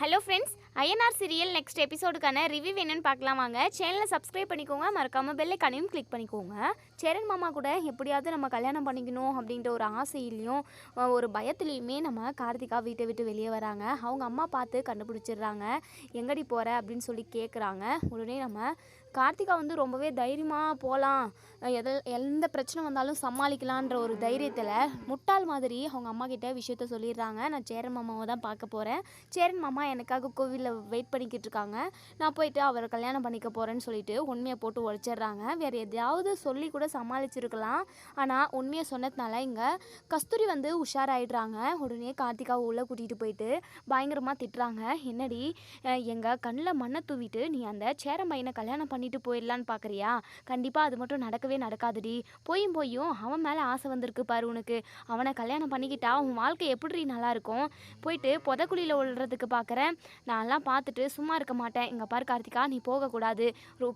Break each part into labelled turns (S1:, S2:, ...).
S1: Hello friends INR serial next எபிசோடுக்கான review என்னென்னு பார்க்கலாம் வாங்க. சேனலை சப்ஸ்கிரைப் பண்ணிக்கோங்க மறக்காமல் பெல்லைக்கானையும் கிளிக் பண்ணிக்கோங்க. சேரன் மாமா கூட எப்படியாவது நம்ம கல்யாணம் பண்ணிக்கணும் அப்படின்ற ஒரு ஆசையிலையும் ஒரு பயத்துலேயுமே நம்ம கார்த்திகா வீட்டை விட்டு வெளியே வராங்க. அவங்க அம்மா பார்த்து கண்டுபிடிச்சிடுறாங்க. எங்கடி போகிற அப்படின்னு சொல்லி கேட்குறாங்க உடனே நம்ம கார்த்திகா வந்து ரொம்பவே தைரியமாக போகலாம் எது எந்த பிரச்சனை வந்தாலும் சமாளிக்கலான்ற ஒரு தைரியத்தில் முட்டாள் மாதிரி அவங்க அம்மா கிட்ட விஷயத்த சொல்லிடுறாங்க. நான் சேரன் மாமாவை தான் பார்க்க போகிறேன் சேரன் மாமா எனக்காக கோவிலில் வெயிட் பண்ணிக்கிட்டு இருக்காங்க. நான் போயிட்டு அவரை கல்யாணம் பண்ணிக்க போகிறேன்னு சொல்லிட்டு உண்மையை போட்டு உழைச்சிடுறாங்க வேறு எதையாவது சொல்லி கூட சமாளிச்சிருக்கலாம். ஆனால் உண்மையை சொன்னதுனால இங்கே கஸ்தூரி வந்து உஷாராயிடுறாங்க. உடனே கார்த்திகாவை உள்ளே கூட்டிகிட்டு போயிட்டு பயங்கரமாக திட்டுறாங்க. என்னடி எங்கள் கண்ணில் மண்ணை தூவிட்டு நீ அந்த சேரன் பையனை கல்யாணம் பண்ணிட்டு போயிடலான்னு பார்க்குறியா கண்டிப்பாக அது மட்டும் நடக்கவே நடக்காதுடி. போயும் போயும் அவன் மேலே ஆசை வந்திருக்கு பாரு உனக்கு. அவனை கல்யாணம் பண்ணிக்கிட்டா உன் வாழ்க்கை எப்படி நல்லாயிருக்கும் போயிட்டு புதக்குழியில் விழுறதுக்கு பார்க்குறேன் நான்லாம் பார்த்துட்டு சும்மா இருக்க மாட்டேன். இங்கே பாரு கார்த்திகா நீ போகக்கூடாது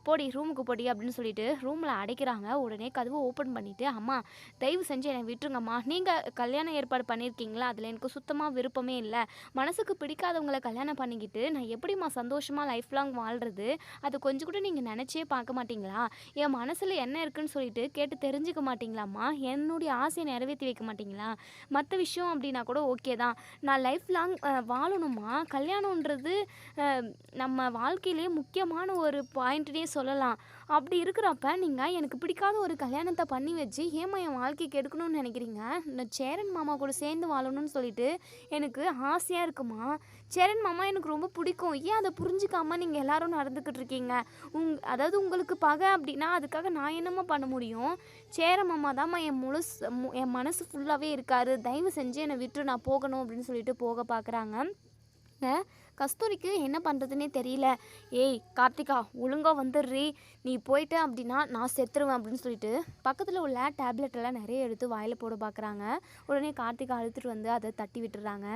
S1: போடி ரூமுக்கு போடி அப்படின்னு சொல்லிட்டு ரூமில் அடைக்கிறாங்க. உடனே கதவை ஓப்பன் பண்ணிவிட்டு அம்மா தயவு செஞ்சு என்னை விட்டுருங்கம்மா. நீங்கள் கல்யாணம் ஏற்பாடு பண்ணியிருக்கீங்களா அதில் எனக்கு சுத்தமாக விருப்பமே இல்லை. மனசுக்கு பிடிக்காதவங்களை கல்யாணம் பண்ணிக்கிட்டு நான் எப்படிம்மா சந்தோஷமாக லைஃப் லாங் வாழ்கிறது அது கொஞ்சம் கூட நீங்கள் நினச்சே பார்க்க மாட்டீங்களா? என் மனசில் என்ன இருக்குன்னு சொல்லிட்டு கேட்டு தெரிஞ்சுக்க மாட்டீங்களாம்மா? என்னுடைய ஆசையை நிறைவேற்றி வைக்க மாட்டீங்களா? மற்ற விஷயம் அப்படின்னா கூட ஓகே தான். நான் லைஃப் லாங் வாழணுமா கல்யாணன்றது நம்ம வாழ்க்கையிலேயே முக்கியமான ஒரு பாயிண்ட்னே சொல்லலாம். அப்படி இருக்கிறப்ப நீங்கள் எனக்கு பிடிக்காத ஒரு கல்யாணத்தை பண்ணி வச்சு ஏமா என் வாழ்க்கைக்கு எடுக்கணும்னு நினைக்கிறீங்க? இந்த சேரன் மாமா கூட சேர்ந்து வாழணும்னு சொல்லிட்டு எனக்கு ஆசையாக இருக்குமா? சேரன் மாமா எனக்கு ரொம்ப பிடிக்கும். ஏன் அதை புரிஞ்சுக்காமல் நீங்கள் எல்லாரும் நடந்துக்கிட்டு இருக்கீங்க? உங் அதாவது உங்களுக்கு பகை அப்படின்னா அதுக்காக நான் என்னம்மா பண்ண முடியும்? சேர மாமா தாம்மா என் முழுசு மு- என் மனசு ஃபுல்லாகவே இருக்காரு. தயவு செஞ்சு என்னை விட்டு நான் போகணும் அப்படின்னு சொல்லிட்டு போக பார்க்குறாங்க கஸ்தூரிக்கு என்ன பண்ணுறதுனே தெரியல. ஏய் கார்த்திகா ஒழுங்கா வந்துடுறி. நீ போயிட்ட அப்படின்னா நான் செத்துருவேன் அப்படின்னு சொல்லிட்டு பக்கத்தில் உள்ள டேப்லெட்டெல்லாம் நிறைய எடுத்து வாயில் போட பார்க்குறாங்க உடனே கார்த்திகா அழுத்துட்டு வந்து அதை தட்டி விட்டுறாங்க.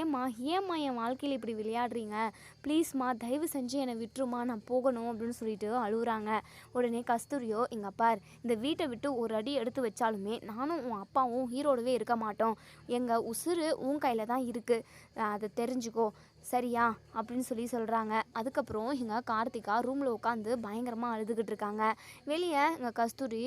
S1: ஏம்மா ஏம்மா என் வாழ்க்கையில் இப்படி விளையாடுறீங்க? ப்ளீஸ்மா தயவு செஞ்சு என்னை விட்டுருமா நான் போகணும் அப்படின்னு சொல்லிட்டு அழுகுறாங்க உடனே கஸ்தூரியோ எங்கள் அப்பார் இந்த வீட்டை விட்டு ஒரு அடி எடுத்து வச்சாலுமே நானும் உன் அப்பாவும் ஹீரோடவே இருக்க மாட்டோம். எங்கள் உசுறு உன் கையில் தான் இருக்குது அதை தெரிஞ்சுக்கோ. சரியா? அப்படின்னு சொல்லி சொல்கிறாங்க அதுக்கப்புறம் இங்கே கார்த்திகா ரூமில் உட்காந்து பயங்கரமாக அழுதுகிட்டு இருக்காங்க. வெளியே இங்கே கஸ்தூரி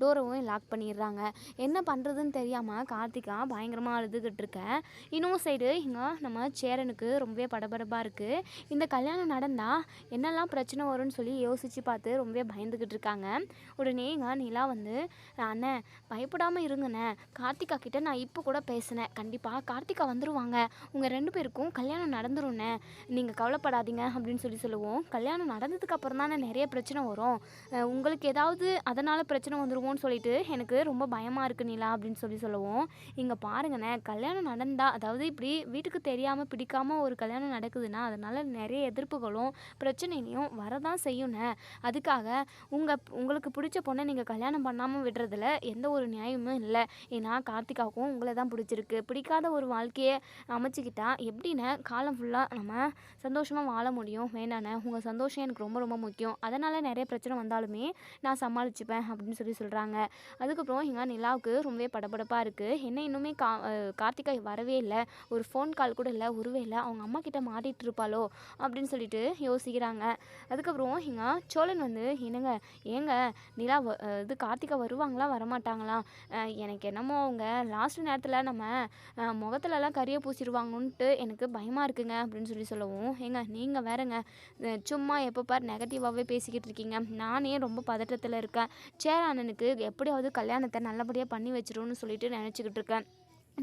S1: டோரவும் லாக் பண்ணிடுறாங்க. என்ன பண்ணுறதுன்னு தெரியாமல் கார்த்திகா பயங்கரமாக அழுதுகிட்டு இருக்கேன் இன்னொரு சைடு இங்கே நம்ம சேரனுக்கு ரொம்பவே படபடப்பாக இருக்குது இந்த கல்யாணம் நடந்தால் என்னெல்லாம் பிரச்சனை வரும்னு சொல்லி யோசித்து பார்த்து ரொம்பவே பயந்துக்கிட்டு இருக்காங்க. உடனே இங்கே நிலா வந்து அண்ணே பயப்படாமல் இருங்கண்ணே. கார்த்திகா கிட்டே நான் இப்போ கூட பேசினேன். கண்டிப்பாக கார்த்திகா வந்துருவாங்க. உங்கள் ரெண்டு பேருக்கும் கல்யாணம் நடந்து நடந்துரும்ண்ணே நீங்கள் கவலைப்படாதீங்க அப்படின்னு சொல்லி சொல்லுவோம். கல்யாணம் நடந்ததுக்கு அப்புறம் தானே நிறைய பிரச்சனை வரும். உங்களுக்கு ஏதாவது அதனால் பிரச்சனை வந்துடுவோன்னு சொல்லிட்டு எனக்கு ரொம்ப பயமாக இருக்கு நிலா அப்படின்னு சொல்லி சொல்லுவோம். இங்கே பாருங்கண்ணே கல்யாணம் நடந்தால் அதாவது இப்படி வீட்டுக்கு தெரியாமல் பிடிக்காம ஒரு கல்யாணம் நடக்குதுன்னா அதனால் நிறைய எதிர்ப்புகளும் பிரச்சனையும் வரதான் செய்யும்ண்ணே. அதுக்காக உங்கள் உங்களுக்கு பிடிச்ச பொண்ணை நீங்கள் கல்யாணம் பண்ணாமல் விடுறதுல எந்த ஒரு நியாயமும் இல்லை. ஏன்னா கார்த்திகாவுக்கும் உங்களை தான் பிடிச்சிருக்கு. பிடிக்காத ஒரு வாழ்க்கையை அமைச்சிக்கிட்டா எப்படின்னா காலம் ஃபுல்லாக நம்ம சந்தோஷமாக வாழ முடியும். வேணாண்ணே உங்கள் சந்தோஷம் எனக்கு ரொம்ப ரொம்ப முக்கியம். அதனால் நிறைய பிரச்சனை வந்தாலுமே நான் சமாளிச்சுப்பேன் அப்படின்னு சொல்லி சொல்கிறாங்க அதுக்கப்புறம் எங்கள் நிலாவுக்கு ரொம்பவே படபடப்பாக இருக்குது என்ன இன்னுமே கா அஹ் கார்த்திகா வரவே இல்லை. ஒரு ஃபோன் கால் கூட இல்லை. ஒருவேளை அவங்க அம்மா கிட்ட மாட்டிகிட்டு இருப்பாளோ அப்படின்னு சொல்லிட்டு யோசிக்கிறாங்க. அதுக்கப்புறம் எங்கள் சோழன் வந்து என்னங்க ஏங்க நிலா வ- இது கார்த்திகா வருவாங்களா? வரமாட்டாங்களா? எனக்கு என்னமோ அவங்க லாஸ்ட் நேரத்தில் நம்ம முகத்துலலாம் கறியை பூசிடுவாங்கன்ட்டு எனக்கு பயமாக இருக்குங்க. அப்படின்னு சொல்லி சொல்லவும் ஏங்க நீங்கள் வேறங்க சும்மா எப்போ பார் நெகட்டிவாகவே பேசிக்கிட்டு இருக்கீங்க. நானே ரொம்ப பதட்டத்தில் இருக்கேன். சேர அண்ணனுக்கு எப்படியாவது கல்யாணத்தை நல்லபடியாக பண்ணி வச்சிரும்னு சொல்லிட்டு நினச்சிக்கிட்டு இருக்கேன்.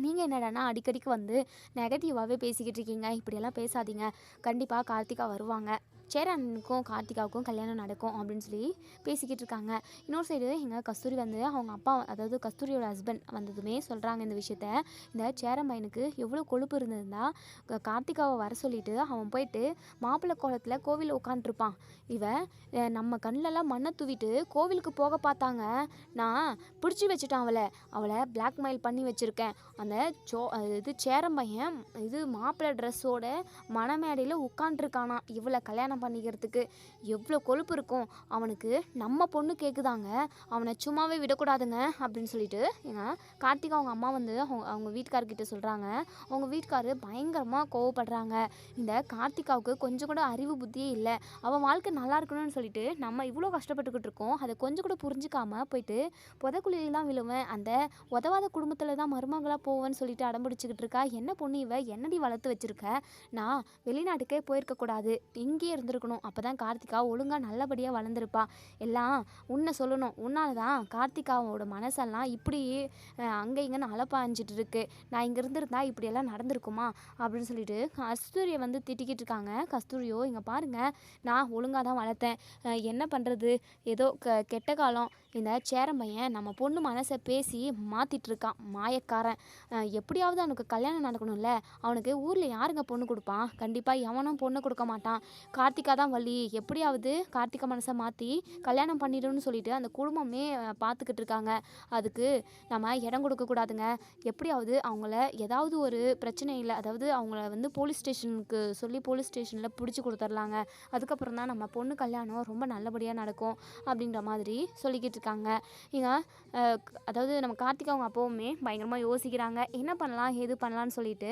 S1: நீங்கள் என்னடான்னா அடிக்கடிக்கு வந்து நெகட்டிவாகவே பேசிக்கிட்டு இருக்கீங்க. இப்படியெல்லாம் பேசாதீங்க. கண்டிப்பாக கார்த்திகா வருவாங்க. சேரனுக்கும் கார்த்திகாவுக்கும் கல்யாணம் நடக்கும் அப்படின்னு சொல்லி பேசிக்கிட்டு இருக்காங்க. இன்னொரு சைடு எங்கள் கஸ்தூரி வந்து அவங்க அப்பா அதாவது கஸ்தூரியோட ஹஸ்பண்ட் வந்ததுமே சொல்கிறாங்க இந்த விஷயத்த. இந்த சேரன் பையனுக்கு எவ்வளோ கொழுப்பு இருந்ததுன்னா கார்த்திகாவை வர சொல்லிட்டு அவன் போயிட்டு மாப்பிள்ளை கோலத்தில் கோவிலில் உட்காந்துருப்பான் இவன் நம்ம கண்ணிலலாம் மண்ணை தூவிட்டு கோவிலுக்கு போக பார்த்தாங்க. நான் பிடிச்சி வச்சுட்டான் அவளை. அவளை பிளாக்மெயில் பண்ணி வச்சுருக்கேன். அந்த சோ இது சேரன் பையன் இது மாப்பிள்ளை ட்ரெஸ்ஸோட மணமேடையில் உட்காந்துருக்கானா இவளை கல்யாணம் கல்யாணம் பண்ணிக்கிறதுக்கு எவ்வளோ கொழுப்பு இருக்கும்? அவனுக்கு நம்ம பொண்ணு கேட்குதாங்க அவனை சும்மாவே விடக்கூடாதுங்க அப்படின்னு சொல்லிட்டு ஏன்னா கார்த்திகா அவங்க அம்மா வந்து அவங்க அவங்க வீட்டுக்கார்கிட்ட சொல்கிறாங்க அவங்க வீட்டுக்கார் பயங்கரமாக கோவப்படுறாங்க. இந்த கார்த்திகாவுக்கு கொஞ்சம் கூட அறிவு புத்தியே இல்லை. அவன் வாழ்க்கை நல்லா இருக்கணும்னு சொல்லிட்டு நம்ம இவ்வளோ கஷ்டப்பட்டுக்கிட்டு இருக்கோம். அதை கொஞ்சம் கூட புரிஞ்சுக்காமல் போயிட்டு புதக்குழியில் தான் விழுவேன். அந்த உதவாத குடும்பத்தில் தான் மருமகளாக போவேன்னு சொல்லிட்டு அடம்பிடிச்சிக்கிட்டு இருக்கா? என்ன பொண்ணு இவ? என்னடி வளர்த்து வச்சுருக்க? நான் வெளிநாட்டுக்கே போயிருக்கக்கூடாது. இங்கேயே வளர்ந்துருக்கணும். அப்போ தான் கார்த்திகா ஒழுங்காக நல்லபடியாக வளர்ந்துருப்பா. எல்லாம் உன்னை சொல்லணும். உன்னால தான் கார்த்திகாவோட மனசெல்லாம் இப்படி அங்கே இங்கேன்னு அலப்பாஞ்சிட்டு இருக்கு. நான் இங்கே இருந்திருந்தா இப்படியெல்லாம் நடந்திருக்குமா? அப்படின்னு சொல்லிட்டு கஸ்தூரியை வந்து திட்டிக்கிட்டு இருக்காங்க. கஸ்தூரியோ இங்கே பாருங்கள் நான் ஒழுங்காக தான் வளர்த்தேன் என்ன பண்ணுறது ஏதோ க கெட்ட காலம். இந்த சேரம்பையன் நம்ம பொண்ணு மனசை பேசி மாற்றிட்டு இருக்கான் மாயக்காரன் எப்படியாவது அவனுக்கு கல்யாணம் நடக்கணும்ல? அவனுக்கு ஊரில் யாருங்க பொண்ணு கொடுப்பான் கண்டிப்பாக எவனும் பொண்ணு கொடுக்க மாட்டான். கார்த்திகா தான் வழி எப்படியாவது கார்த்திகா மனசை மாற்றி கல்யாணம் பண்ணிடும்னு சொல்லிட்டு அந்த குடும்பமே பார்த்துக்கிட்டு இருக்காங்க. அதுக்கு நம்ம இடம் கொடுக்கக்கூடாதுங்க எப்படியாவது அவங்கள ஏதாவது ஒரு பிரச்சனையில் அதாவது அவங்கள வந்து போலீஸ் ஸ்டேஷனுக்கு சொல்லி போலீஸ் ஸ்டேஷனில் பிடிச்சி கொடுத்துர்லாங்க. அதுக்கப்புறம் தான் நம்ம பொண்ணு கல்யாணம் ரொம்ப நல்லபடியாக நடக்கும் அப்படின்ற மாதிரி சொல்லிக்கிட்டு இருக்காங்க. இங்க அதாவது நம்ம கார்த்திக் அவங்க அப்போவுமே பயங்கரமாக யோசிக்கிறாங்க. என்ன பண்ணலாம் எது பண்ணலான்னு சொல்லிட்டு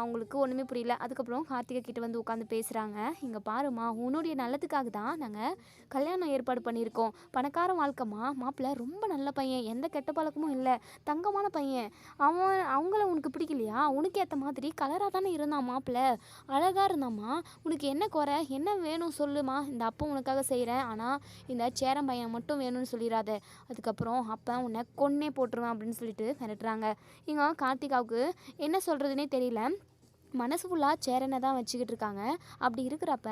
S1: அவங்களுக்கு ஒன்றுமே புரியல. அதுக்கப்புறம் கார்த்திகை கிட்ட வந்து உட்காந்து பேசுகிறாங்க இங்கே பாருமா உன்னுடைய நல்லதுக்காக தான் நாங்கள் கல்யாணம் ஏற்பாடு பண்ணியிருக்கோம். பணக்கார வாழ்க்கைமா மாப்பிள்ளை ரொம்ப நல்ல பையன். எந்த கெட்ட பழக்கமும் இல்லை. தங்கமான பையன். அவன் அவங்கள உனக்கு பிடிக்கலையா? உனக்கு ஏற்ற மாதிரி கலராக தானே இருந்தான் மாப்பிள்ளை. அழகாக இருந்தாம்மா. உனக்கு என்ன குறை? என்ன வேணும் சொல்லுமா? இந்த அப்போ உனக்காக செய்கிறேன் ஆனால் இந்த சேரம் பையன் மட்டும் வேணும்னு சொல்லி சொல்லிடாத அதுக்கப்புறம் அப்போ உன்னை கொன்னே போட்டுருவேன் அப்படின்னு சொல்லிட்டு மிரட்டுறாங்க. இங்கே கார்த்திகாவுக்கு என்ன சொல்கிறதுனே தெரியல. மனசு ஃபுல்லாக சேரனை தான் வச்சுக்கிட்டு இருக்காங்க. அப்படி இருக்கிறப்ப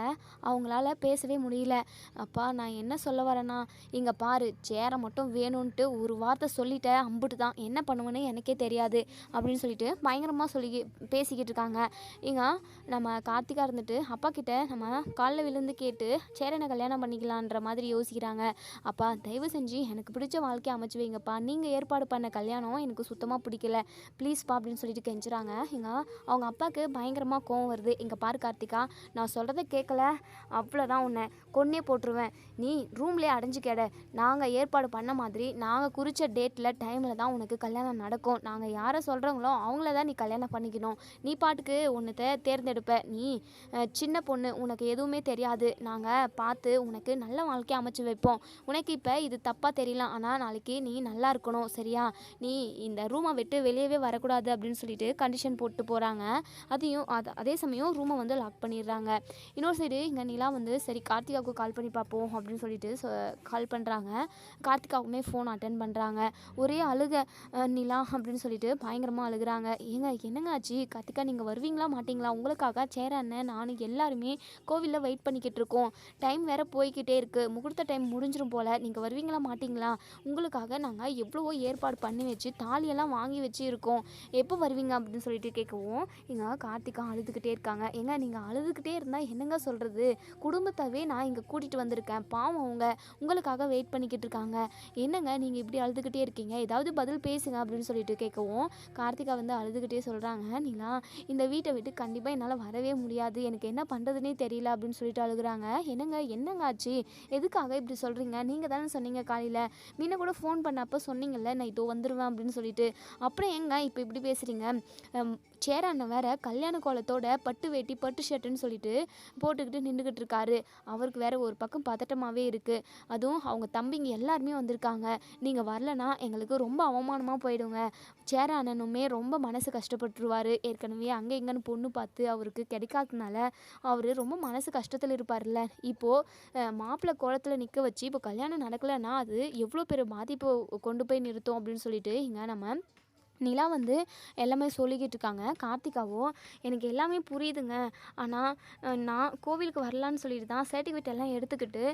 S1: அவங்களால பேசவே முடியல. அப்பா நான் என்ன சொல்ல வரேன்னா இங்கே பாரு சேரை மட்டும் வேணும்ன்ட்டு ஒரு வார்த்தை சொல்லிட்டேன் அம்புட்டு தான். என்ன பண்ணுவேன்னு எனக்கே தெரியாது அப்படின்னு சொல்லிட்டு பயங்கரமாக சொல்லி பேசிக்கிட்டு இருக்காங்க. இங்க நம்ம கார்த்திகா இருந்துட்டு அப்பா கிட்ட நம்ம காலில் விழுந்து கேட்டு சேரனை கல்யாணம் பண்ணிக்கலான்ற மாதிரி யோசிக்கிறாங்க. அப்பா தயவு செஞ்சு எனக்கு பிடிச்ச வாழ்க்கையை அமைச்சு வைங்கப்பா. நீங்கள் ஏற்பாடு பண்ண கல்யாணம் எனக்கு சுத்தமாக பிடிக்கல. ப்ளீஸ்ப்பா அப்படின்னு சொல்லிட்டு கெஞ்சுறாங்க. இங்க அவங்க அப்பாவுக்கு பயங்கரமாக கோவம் வருது. இங்கே பாரு கார்த்திகா நான் சொல்கிறத கேட்கல அவ்வளோதான் உன்னை. கொன்னே போட்டுருவேன். நீ ரூம்லேயே அடைஞ்சு கேட. நாங்கள் ஏற்பாடு பண்ண மாதிரி நாங்கள் குறித்த டேட்டில் டைமில் தான் உனக்கு கல்யாணம் நடக்கும். நாங்கள் யாரை சொல்கிறவங்களோ அவங்கள தான் நீ கல்யாணம் பண்ணிக்கணும். நீ பாட்டுக்கு உன்னத்தை தேர்ந்தெடுப்ப. நீ சின்ன பொண்ணு உனக்கு எதுவுமே தெரியாது. நாங்கள் பார்த்து உனக்கு நல்ல வாழ்க்கையை அமைச்சு வைப்போம். உனக்கு இப்போ இது தப்பாக தெரியலாம் ஆனால் நாளைக்கு நீ நல்லா இருக்கணும் சரியா? நீ இந்த ரூமை விட்டு வெளியவே வரக்கூடாது அப்படின்னு சொல்லிட்டு கண்டிஷன் போட்டு போகிறாங்க அதையும் அது அதே சமயம் ரூமை வந்து லாக் பண்ணிடுறாங்க. இன்னொரு சைடு இங்கே நிலா வந்து சரி கார்த்திகாவுக்கு கால் பண்ணி பார்ப்போம் அப்படின்னு சொல்லிட்டு கால் பண்ணுறாங்க கார்த்திகாவுக்குமே ஃபோன் அட்டன் பண்ணுறாங்க ஒரே அழுக நிலா அப்படின்னு சொல்லிட்டு பயங்கரமாக அழுகுறாங்க. ஏங்க என்னங்க ஆச்சு? கார்த்திகா நீங்கள் வருவீங்களா மாட்டீங்களா? உங்களுக்காக சேர அண்ணன் நானும் எல்லாருமே கோவிலில் வெயிட் பண்ணிக்கிட்டு இருக்கோம். டைம் வேற போய்கிட்டே இருக்குது முகூர்த்த டைம் முடிஞ்சிடும் போல். நீங்கள் வருவீங்களா மாட்டீங்களா? உங்களுக்காக நாங்கள் எவ்வளவோ ஏற்பாடு பண்ணி வச்சு தாலியெல்லாம் வாங்கி வச்சு இருக்கோம் எப்போ வருவீங்க? அப்படின்னு சொல்லிட்டு கேட்கவும் எங்கள் கார்த்திகா அழுதுகிட்டே இருக்காங்க. ஏங்க நீங்கள் அழுதுகிட்டே இருந்தால் என்னங்க சொல்கிறது குடும்பத்தவே நான் இங்கே கூட்டிகிட்டு வந்திருக்கேன். பாவம் அவங்க. உங்களுக்காக வெயிட் பண்ணிக்கிட்டு இருக்காங்க. என்னங்க நீங்கள் இப்படி அழுதுகிட்டே இருக்கீங்க? ஏதாவது பதில் பேசுங்க அப்படின்னு சொல்லிட்டு கேட்கவும் கார்த்திகா வந்து அழுதுகிட்டே சொல்கிறாங்க நீலா இந்த வீட்டை விட்டு கண்டிப்பாக என்னால் வரவே முடியாது. எனக்கு என்ன பண்ணுறதுனே தெரியல அப்படின்னு சொல்லிட்டு அழுகுறாங்க. என்னங்க என்னங்க ஆச்சு? எதுக்காக இப்படி சொல்கிறீங்க நீங்கள் தானே சொன்னீங்க காலையில். முன்ன கூட ஃபோன் பண்ணப்போ சொன்னீங்கல்ல நான் இதோ வந்துடுவேன் அப்படின்னு சொல்லிட்டு. அப்புறம் எங்க இப்போ இப்படி பேசுகிறீங்க சேர அண்ணன் கல் கல்யாண கோலத்தோட பட்டு வேட்டி பட்டு ஷர்ட்டுன்னு சொல்லிட்டு போட்டுக்கிட்டு நின்றுக்கிட்டு இருக்காரு. அவருக்கு வேற ஒரு பக்கம் பதட்டமாகவே இருக்குது அதுவும் அவங்க தம்பிங்க எல்லாருமே வந்திருக்காங்க. நீங்கள் வரலனா எங்களுக்கு ரொம்ப அவமானமாக போயிடுங்க. சேர அண்ணனுமே ரொம்ப மனசு கஷ்டப்பட்டுருவார். ஏற்கனவே அங்கே எங்கன்னு பொண்ணு பார்த்து அவருக்கு கிடைக்காததுனால அவர் ரொம்ப மனசு கஷ்டத்தில் இருப்பார்ல இப்போது மாப்பிள்ளை கோலத்தில் நிற்க வச்சு இப்போ கல்யாணம் நடக்கலைன்னா அது எவ்வளோ பெரிய பாதிப்பு கொண்டு போய் நிறுத்தும் அப்படின்னு சொல்லிட்டு இங்கே நம்ம நிலா வந்து எல்லாமே சொல்லிக்கிட்டு இருக்காங்க கார்த்திகாவோ எனக்கு எல்லாமே புரியுதுங்க. ஆனால் நான் கோவிலுக்கு வரலான்னு சொல்லிட்டு தான் சர்டிஃபிகேட் எல்லாம் எடுத்துக்கிட்டு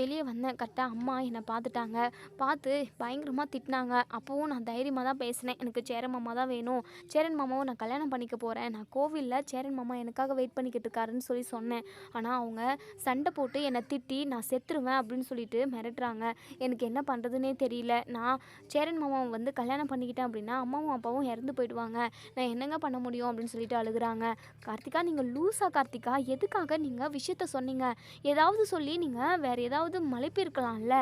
S1: வெளியே வந்தேன். கரெக்டாக அம்மா என்னை பார்த்துட்டாங்க. பார்த்து பயங்கரமாக திட்டினாங்க. அப்போவும் நான் தைரியமாக தான் பேசினேன். எனக்கு சேரன் மாமா தான் வேணும். சேரன் மாமாவும் நான் கல்யாணம் பண்ணிக்க போகிறேன் நான் கோவிலில் சேரன் மாமா எனக்காக வெயிட் பண்ணிக்கிட்டு இருக்காருன்னு சொல்லி சொன்னேன். ஆனால் அவங்க சண்டை போட்டு என்னை திட்டி நான் செத்துருவேன் அப்படின்னு சொல்லிட்டு மிரட்டுறாங்க. எனக்கு என்ன பண்ணுறதுனே தெரியல. நான் சேரன் மாமாவை வந்து கல்யாணம் பண்ணிக்கிட்டேன் அப்படின்னா அம்மா அம்மாவும் அப்பாவும் இறந்து போயிடுவாங்க. நான் என்னங்க பண்ண முடியும் அப்படின்னு சொல்லிட்டு அழுகுறாங்க. கார்த்திகா நீங்கள் லூஸா கார்த்திகா எதுக்காக நீங்கள் விஷயத்த சொன்னீங்க? ஏதாவது சொல்லி நீங்கள் வேறு ஏதாவது மலைப்பிருக்கலாம்ல